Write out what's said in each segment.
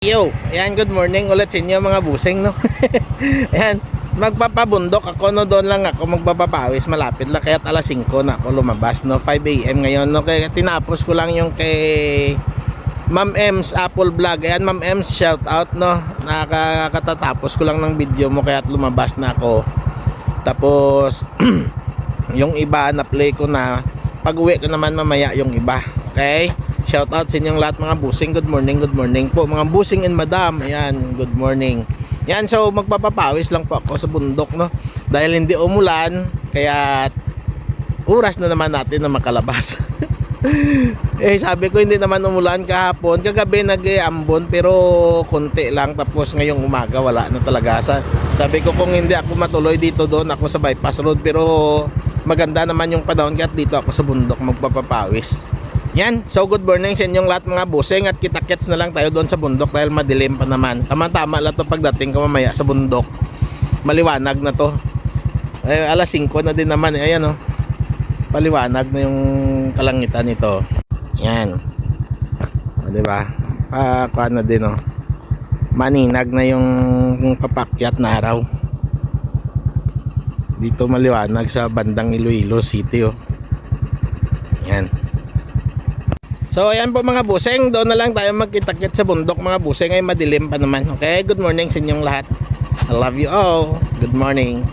Yo, ayan, good morning ulit sa mga busing, no? ayan, magpapabundok ako, no? Doon lang ako magpapapawis, malapit lang, kaya alas 5 na ako lumabas, no? 5 a.m. ngayon, no? Kaya tinapos ko lang yung kay Ma'am Ems Apple Vlog. Ayan, Ma'am Ems, shout out, no? Nakakatatapos ko lang ng video mo, kaya lumabas na ako. Tapos, yung iba na play ko na, pag uwi ko naman mamaya yung iba. Okay? Shout out sa inyong lahat mga busing. Good morning, good morning po. Mga busing and madam. Ayan, good morning. Yan, so magpapapawis lang po ako sa bundok, no? Dahil hindi umulan, kaya oras na naman natin na makalabas. eh, sabi ko hindi naman umulan kahapon. Kagabi nag-ambon pero konti lang. Tapos ngayong umaga wala na talaga. Sa, sabi ko kung hindi ako matuloy dito doon ako sa bypass road. Pero maganda naman yung panahon kaya dito ako sa bundok magpapapawis. Yan, so good morning sa inyong lahat mga busing at kita-kits na lang tayo doon sa bundok dahil madilim pa naman. Tama-tama lang to pagdating ko mamaya sa bundok. Maliwanag na to. Eh, alas 5 na din naman. Eh. Ayan oh. Paliwanag na yung kalangitan nito. Yan. O, di ba? Pa, kuha na din oh. Maninag na yung papakyat na araw. Dito maliwanag sa bandang Iloilo City oh. Yan. So ayan po mga buseng, doon na lang tayo magkitakit sa bundok mga buseng ay madilim pa naman. Okay, good morning sa inyong lahat. I love you all. Good morning.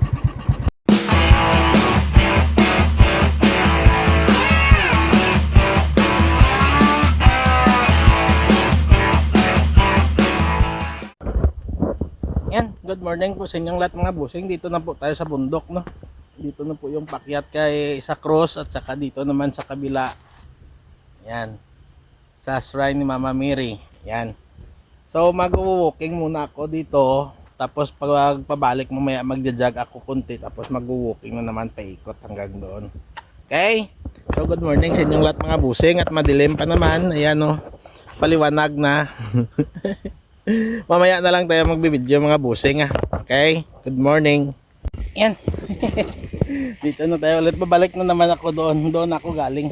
Yan, good morning po sa inyong lahat mga busing. Dito na po tayo sa bundok, no? Dito na po yung pakyat kay sa cross at saka dito naman sa kabila. Yan. Sa shrine ni Mama Mary. Yan. So mag-walking muna ako dito. Tapos pag pabalik mamaya magja-jog ako kunti. Tapos mag-walking na naman paikot hanggang doon. Okay? So good morning sa inyong lahat mga busing at madilim pa naman. Ayan o. Paliwanag na. mamaya na lang tayo magbibideo mga busing ah. Okay? Good morning. Yan. dito na tayo ulit. Babalik na naman ako doon. Doon ako galing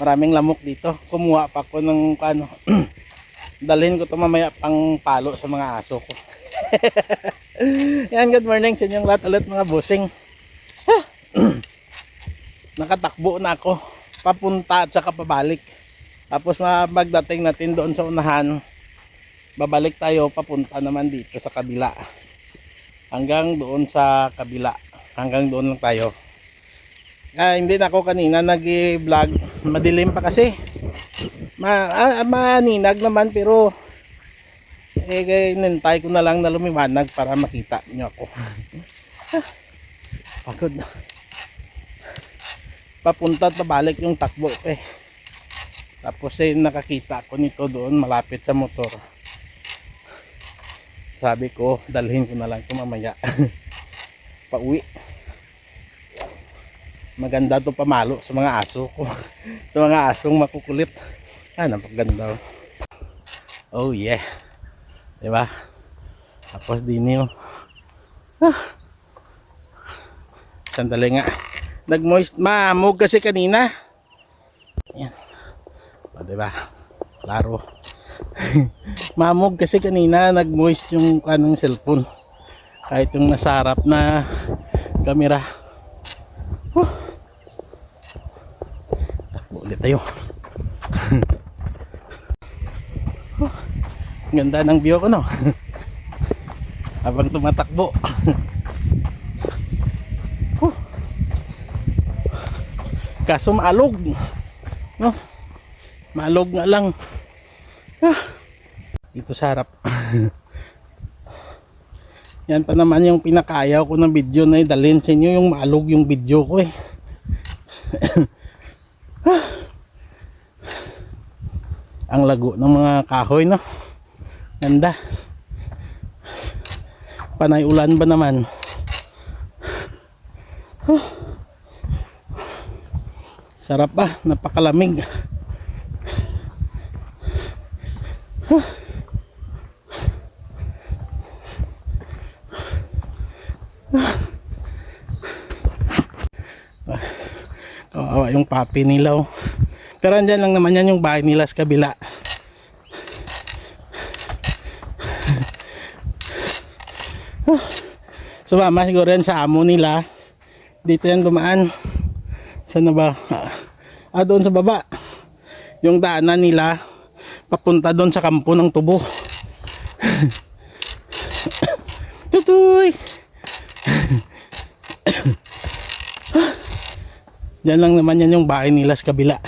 maraming lamok dito. Kumuha pa ako ng ano dalhin ko to mamaya pang palo sa mga aso ko. Yan good morning sa inyong lahat ulit mga busing nakatakbo na ako papunta at saka pabalik. Tapos magdating natin doon sa unahan babalik tayo papunta naman dito sa kabila. Hanggang doon sa kabila. Hanggang doon lang tayo Ah, hindi na ako kanina nag-vlog. Madilim pa kasi. Ma ah, maninag naman pero eh nintay ko na lang na lumiwanag para makita niyo ako. Ah, pagod na. Papunta at pabalik yung takbo eh. Tapos eh nakakita ko nito doon malapit sa motor. Sabi ko dalhin ko na lang ito mamaya. Pauwi maganda to pamalo sa mga aso ko. Sa mga asong makukulit. Ah napaganda oh, oh yeah. Diba? Tapos din yun. Ah. sandali nga. Nag moist maamog kasi kanina. Yan. O diba? Klaro. Maamog kasi kanina nag moist yung kanong cellphone. Kahit yung nasa harap na camera tayo. Oh, ganda ng view ko no? Habang tumatakbo. Oh. kaso maalog. No? Maalog nga lang. Ah. dito sa harap. Yan pa naman yung pinakayaw ko ng video na idalhin sa inyo. Yung maalog yung video ko eh ang lago ng mga kahoy no ganda panay ulan ba naman huh. sarap ba napakalamig huh. Kawawa yung papi nila oh. Pero andyan lang naman yan yung bahay nila sa kabila. Sumama siguro yan sa amo nila. Dito yan dumaan. Saan na ba? Ah, ah, doon sa baba. Yung daanan nila papunta doon sa kampo ng tubo. Tutoy! Diyan lang naman yan yung bahay nila sa kabila.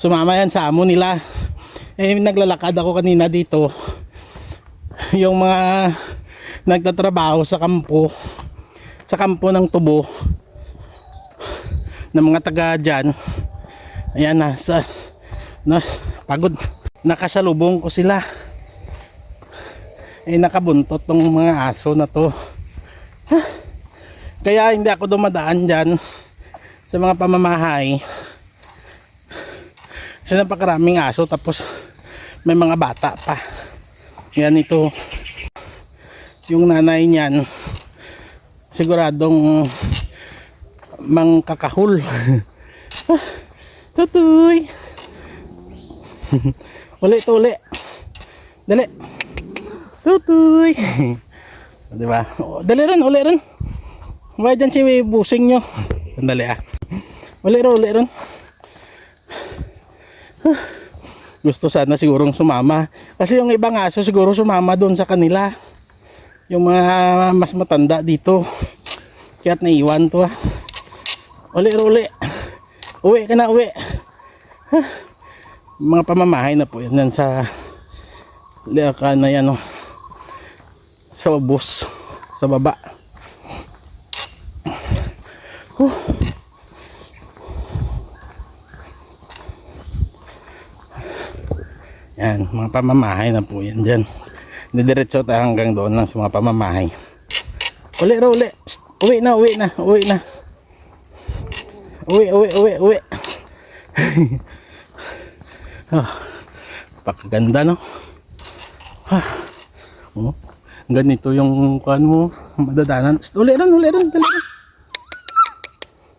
Sumama yan sa amo nila. Eh, naglalakad ako kanina dito. Yung mga nagtatrabaho sa kampo, sa kampo ng tubo, ng mga taga dyan. Ayan na, sa, na, pagod. Nakasalubong ko sila. Eh, nakabuntot tong mga aso na to. Kaya hindi ako dumadaan dyan sa mga pamamahay. Kasi napakaraming aso tapos may mga bata pa. Yan ito. Yung nanay niyan siguradong mangkakahul. Ah, Tutoy. uli to uli. Dali. Tutoy. Di ba? Dali rin, uli rin. Ba dyan si busing nyo. Sandali ah. Uli rin, uli rin. Ah, Gusto sana sigurong sumama. Kasi yung ibang aso siguro sumama doon sa kanila. Yung mga mas matanda dito. Kaya't naiwan to ah. Uli uli. Uwi ka na, uwi. Ah, Mga pamamahay na po yan, sa liaka na yan oh. Sa ubos. Sa baba. Huh. Yan, mga pamamahay na po yan dyan. Didiretso tayo hanggang doon lang sa mga pamamahay. Uli raw, uli. Uwi na, uwi na, uwi na. Uwi, uwi, uwi, uwi. ah, pakaganda no? Ah, oh, ganito yung kuan mo, madadanan. Uli rin, uli rin, dali rin.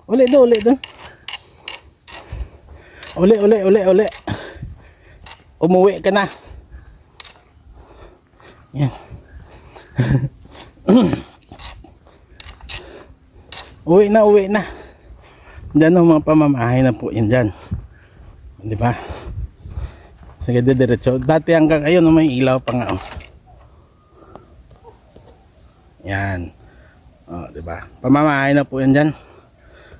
Uli doon, uli doon. Uli, uli, uli, uli. Umuwi ka na. Yan. uwi na, uwi na. Diyan ang mga pamamahay na po yan dyan. Di ba? Sige, diretso. Dati hanggang ayun, may ilaw pa nga. Oh. Yan. Oh, di ba? Pamamahay na po yan dyan.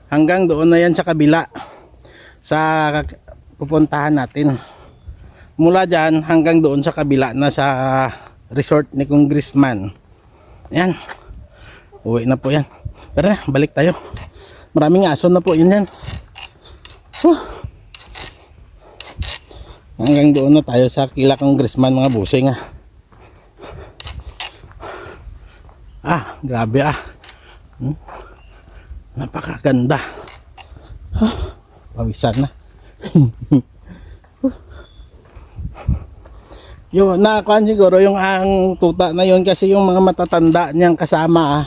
Hanggang doon na yan sa kabila. Sa pupuntahan natin. Mula dyan hanggang doon sa kabila na sa resort ni Congressman. Yan. Uwi na po yan. Tara na, balik tayo. Maraming aso na po yun yan. Huh. Hanggang doon na tayo sa kila Congressman mga busing ah. Ah, grabe ah. Hmm? Napakaganda. Huh. Pawisan na. Yung nakuan siguro yung ang tuta na yon kasi yung mga matatanda niyang kasama ah,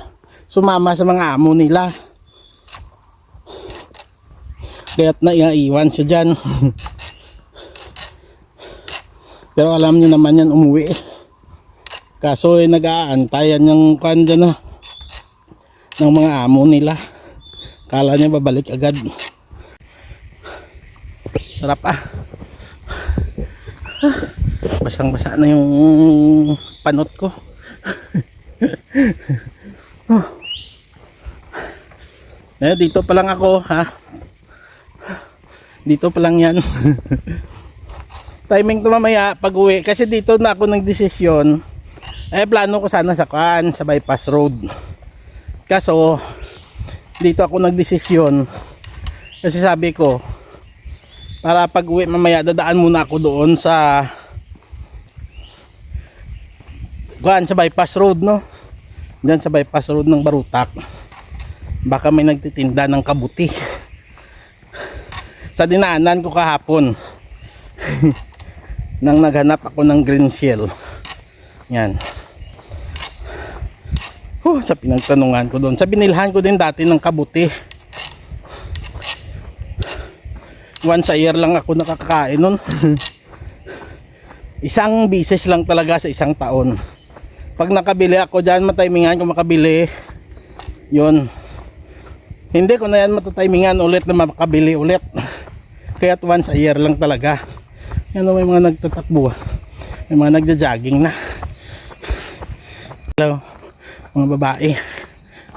sumama sa mga amo nila. Kaya't naiiwan siya dyan. Pero alam niyo naman yan umuwi. Kaso eh, nag-aantayan yung kuan dyan ah, ng mga amo nila. Kala niya babalik agad. Sarap ah. Basang basa na yung panot ko. oh. Eh, dito pa lang ako ha. Dito pa lang yan. Timing to mamaya pag uwi. Kasi dito na ako nagdesisyon. Eh plano ko sana sa kan sa bypass road. Kaso dito ako nagdesisyon. Kasi sabi ko para pag uwi mamaya dadaan muna ako doon sa kuan sa bypass road no? Diyan sa bypass road ng Barutak. Baka may nagtitinda ng kabuti. Sa dinaanan ko kahapon nang naghanap ako ng green shell. Yan. Huh, sa pinagtanungan ko doon. Sa binilhan ko din dati ng kabuti. Once a year lang ako nakakakain nun. Isang bises lang talaga sa isang taon Pag nakabili ako dyan, matimingan kung makabili. Yun. Hindi ko na yan matatimingan ulit na makabili ulit. Kaya once a year lang talaga. Yan o, may mga nagtatakbo. May mga nagja-jogging na. Hello, mga babae,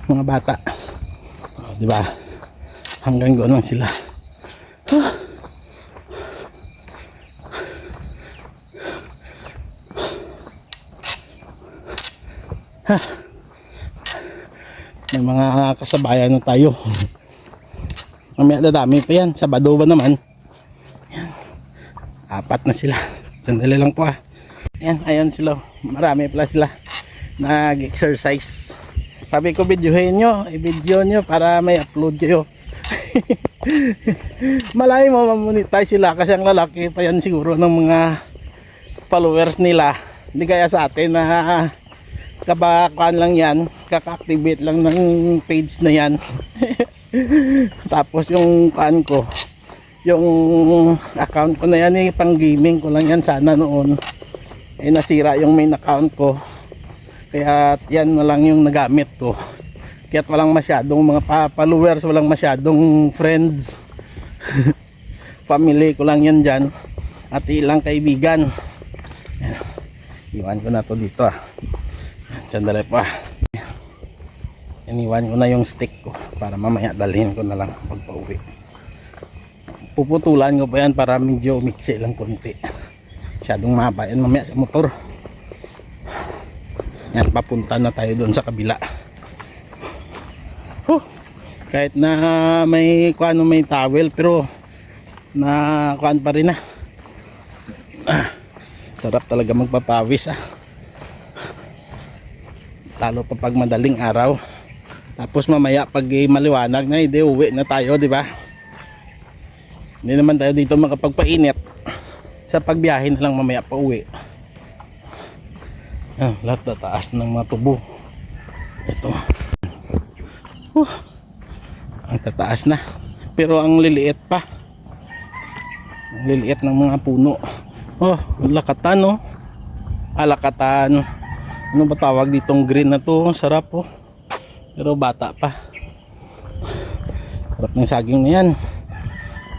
mga bata. O, di ba? Hanggang doon lang sila. May mga kasabayan na tayo. Mamaya dadami pa yan. Sabado ba naman? Yan. Apat na sila. Sandali lang po ah. Ayan, ayan sila. Marami pala sila. Nag-exercise. Sabi ko videohin nyo. I-video nyo para may upload kayo. Malay mo mamonetize sila kasi ang lalaki pa yan siguro ng mga followers nila. Hindi kaya sa atin na kabakan lang yan. Kaka-activate lang ng page na yan. Tapos yung kan ko yung account ko na yan eh pang gaming ko lang yan sana noon. Eh nasira yung main account ko. Kaya yan na lang yung nagamit ko. Kaya walang masyadong mga followers walang masyadong friends. Family ko lang yan dyan. At ilang kaibigan. Yan. iwan ko na to dito ah Sandali pa. Iniwan ko na yung stick ko para mamaya dalhin ko na lang pag pauwi. Puputulan ko pa yan para medyo mixi lang konti. Masyadong mahaba yan mamaya sa motor. Yan, papunta na tayo doon sa kabila. Huh, kahit na may kuano may towel pero na kuan pa rin ah. ah. Sarap talaga magpapawis ah lalo pa pag madaling araw. Tapos mamaya pag eh, maliwanag na hindi uwi na tayo di ba? Hindi naman tayo dito makapagpainit. Sa pagbiyahe na lang mamaya pa uwi. Ah, lahat na taas ng mga tubo. Ito. Uh, ang tataas na. Pero ang liliit pa. Ang liliit ng mga puno. Oh lakatan oh. Alakatan ano ba tawag ditong green na to? Sarap po pero bata pa. Sarap ng saging na yan.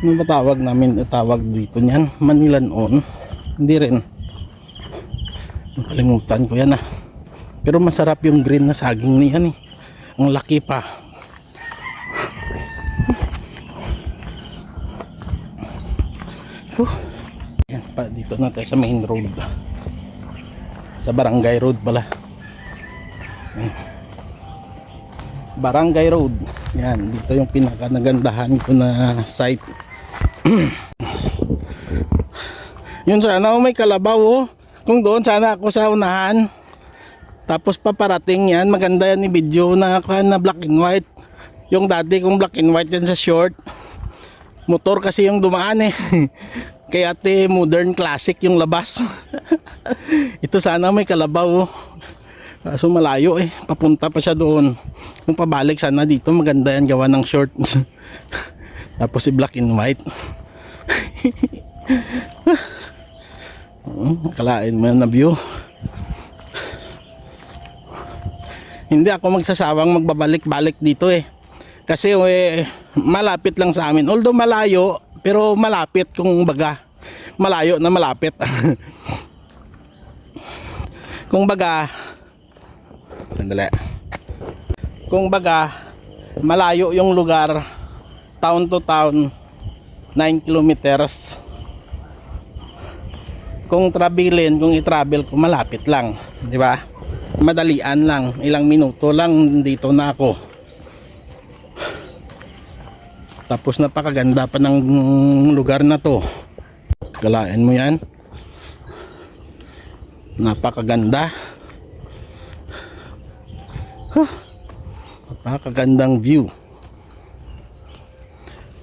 Ano ba tawag namin tawag dito niyan? Manila noon hindi rin. Nakalimutan ko yan ah. Pero masarap yung green na saging niyan eh. Ang laki pa. Huh. yan pa dito na tayo sa main road sa barangay road pala. Barangay road. Yan dito yung pinaka nagandahan ko na site. Yun sana oh, may kalabaw oh. Kung doon sana ako sa unahan. Tapos paparating yan. Maganda yan ni video na na black and white. Yung dati kong black and white yan sa short. Motor kasi yung dumaan eh kaya ate modern classic yung labas. Ito sana may kalabaw oh. kaso malayo eh. Papunta pa siya doon. Kung pabalik sana dito maganda yan gawa ng short. Tapos si black and white. Kalain mo na view. Hindi ako magsasawang magbabalik-balik dito eh. Kasi eh, malapit lang sa amin. Although malayo pero malapit kung baga malayo na malapit. Kung baga sandali. Kung baga malayo yung lugar town to town 9 kilometers. Kung travelin kung i-travel ko malapit lang di ba? Madalian lang ilang minuto lang dito na ako. Tapos napakaganda pa ng lugar na to Galain mo yan. Napakaganda. Huh. Napakagandang view.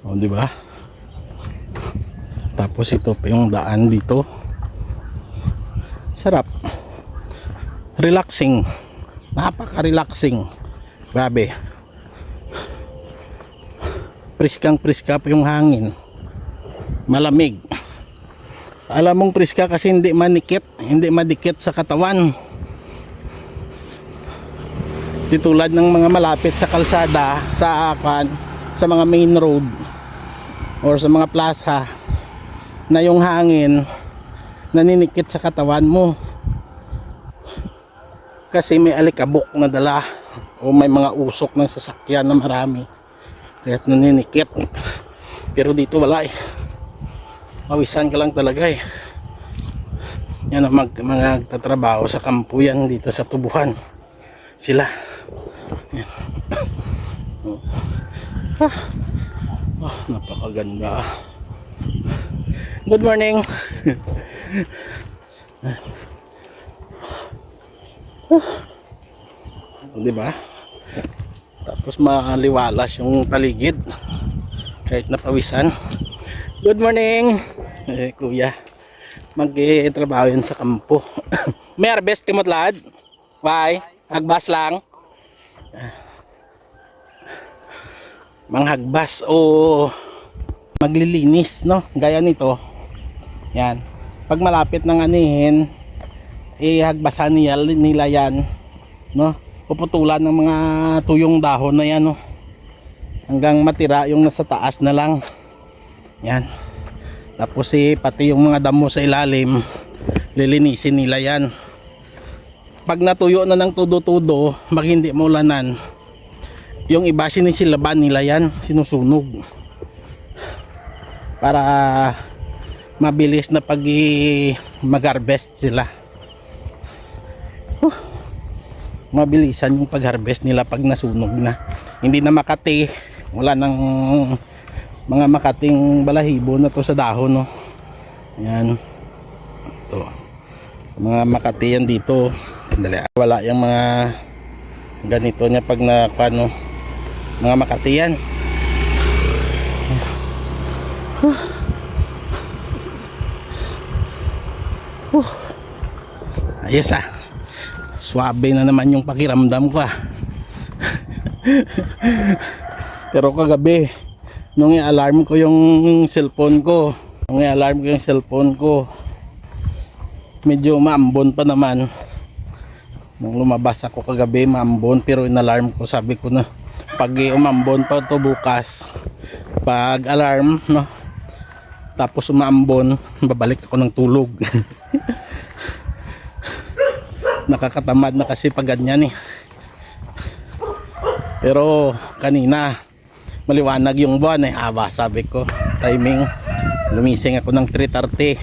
O, di ba? Tapos ito pa yung daan dito. Sarap. Relaxing. Napaka-relaxing. Grabe. Priskang priska pa yung hangin. Malamig alam mong priska kasi hindi manikit hindi madikit sa katawan. Di tulad ng mga malapit sa kalsada, sa akan, sa mga main road or sa mga plaza na yung hangin naninikit sa katawan mo. Kasi may alikabok na dala o may mga usok ng sasakyan na marami. Kaya't naninikit pero dito wala eh pawisan ka lang talaga eh yan ang mga nagtatrabaho sa kampo yan dito sa tubuhan sila yan. oh. ah. ah, napakaganda good morning di ba? Tapos maliwalas yung paligid kahit napawisan. Good morning, eh, kuya. Magtrabaho yan sa kampo. May harvest timot lad? Why? Hagbas lang? Manghagbas o maglilinis, no? Gaya nito. Yan. Pag malapit ng anihin, ihagbasan nila, nila yan no puputulan ng mga tuyong dahon na yan no hanggang matira yung nasa taas na lang yan. Tapos eh, pati yung mga damo sa ilalim lilinisin nila yan. Pag natuyo na ng tudo-tudo mag hindi maulanan yung iba sinisilaban nila yan sinusunog. Para mabilis na pag mag-harvest sila. Mabilisan yung pag-harvest nila pag nasunog na. Hindi na makati, wala nang mga makating balahibo na to sa dahon, no. Yan. Ito. Mga makati yan dito. Sandali. Wala yung mga ganito niya pag na ano, mga makati yan. Huh. Ayos ah. Swabe na naman yung pakiramdam ko ah. Pero kagabi, nung i-alarm ko yung cellphone ko, nung i-alarm ko yung cellphone ko, medyo maambon pa naman. Nung lumabas ako kagabi, maambon, pero in-alarm ko, sabi ko na, pag umambon pa to bukas, pag alarm, no, tapos umaambon, babalik ako ng tulog. nakakatamad na kasi pag ganyan eh pero kanina maliwanag yung buwan eh. Aba sabi ko timing. Lumising ako ng 3.30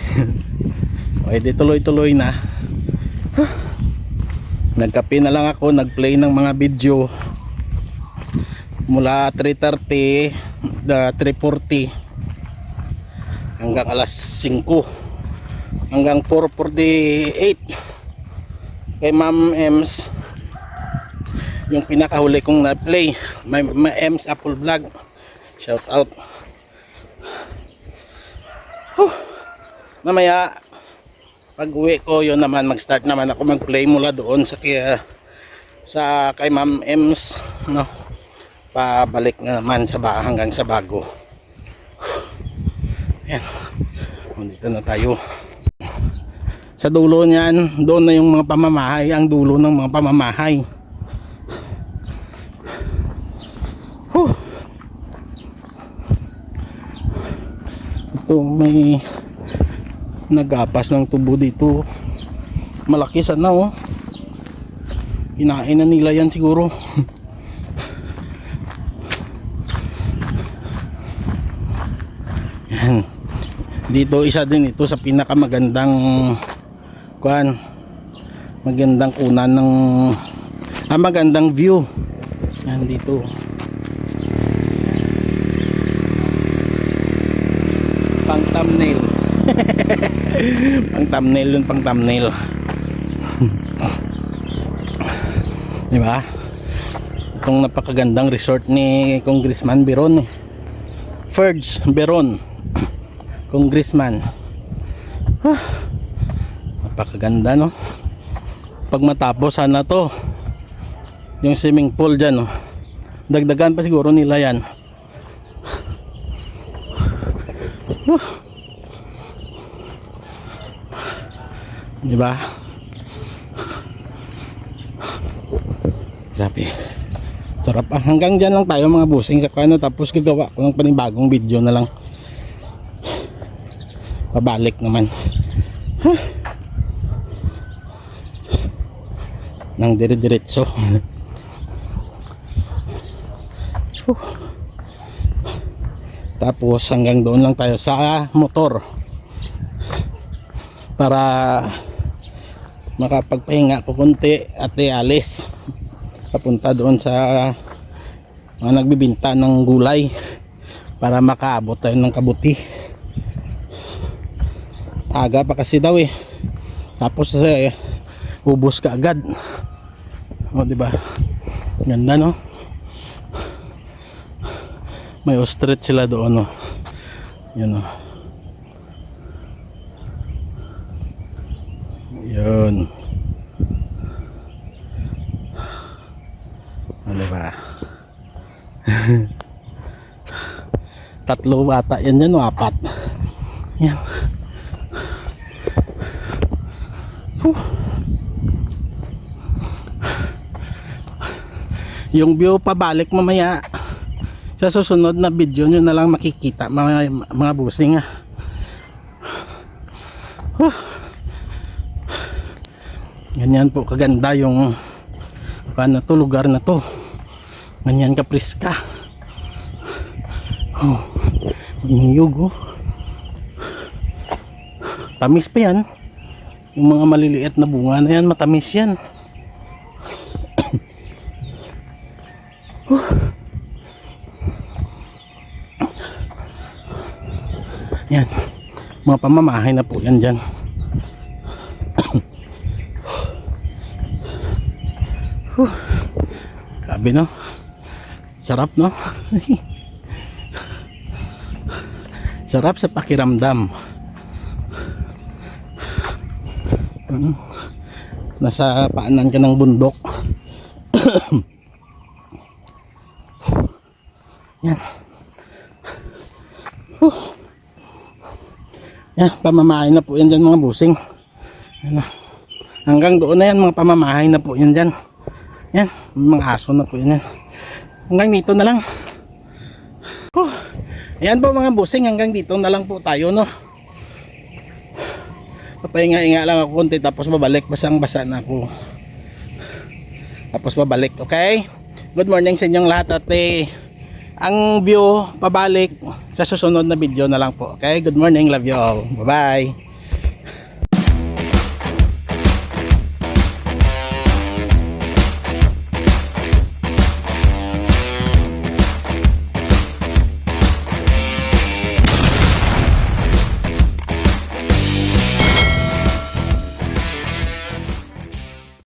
o edi tuloy tuloy na. Nagkape na lang ako nagplay ng mga video. Mula 3.30 da 3.40 hanggang alas 5 hanggang 4.48 kay Ma'am Ems yung pinakahuli kong na-play may, may Ems Apple Vlog. Shout out. Huh. mamaya pag uwi ko yun naman mag start naman ako mag play mula doon sa kaya sa kay Ma'am Ems no? Pabalik na naman sa ba hanggang sa bago. Yan dito na tayo. Sa dulo niyan, doon na yung mga pamamahay, ang dulo ng mga pamamahay. Huh. Ito may nagapas ng tubo dito. Malaki sana oh. Kinain na nila yan siguro. Dito isa din ito sa pinakamagandang kuan magandang kunan ng ah, magandang view yan dito pang thumbnail. Pang thumbnail yun pang thumbnail. Di ba? Itong napakagandang resort ni Congressman Beron eh. Ferds Beron Congressman. Napakaganda no? Pag matapos sana to. Yung swimming pool dyan no? Dagdagan pa siguro nila yan di ba Grabe. Sarap ah. Hanggang dyan lang tayo mga busing sa ano tapos gagawa ko ng panibagong video na lang. Pabalik naman. Huh. Nang dire-diretso. Tapos hanggang doon lang tayo sa motor. Para makapagpahinga ko konti at ialis papunta doon sa mga nagbibinta ng gulay para makaabot tayo ng kabuti. Aga pa kasi daw eh. Tapos eh, ubos ka agad. O di ba? Ganda no? May ostrich sila doon no? Yun no yun. O diba tatlo bata yan yan o apat. Yan. Whew. yung view pabalik mamaya. Sa susunod na video nyo na lang makikita mga, mga busing ah. Ganyan po kaganda yung ano to lugar na to. Ganyan ka priska. Oh, iniyog oh. Tamis pa yan. Yung mga maliliit na bunga na yan matamis yan. Huh. yan. Mga pamamahay na po yan dyan Huh. Grabe no. Sarap no. Sarap sa pakiramdam. Ano? Nasa paanan ka ng bundok. Yan. Huh. Yan, pamamahay na po yan dyan mga busing. Yan na. Hanggang doon na yan mga pamamahay na po yan dyan. Yan, mga aso na po yan. Hanggang dito na lang. Huh. Ayan po mga busing, hanggang dito na lang po tayo no. Papahinga-hinga lang ako konti tapos babalik, basang-basa na ako. Tapos babalik, okay? Good morning sa inyong lahat at eh, ang view pabalik sa susunod na video na lang po. Okay? Good morning, love you all. Bye-bye.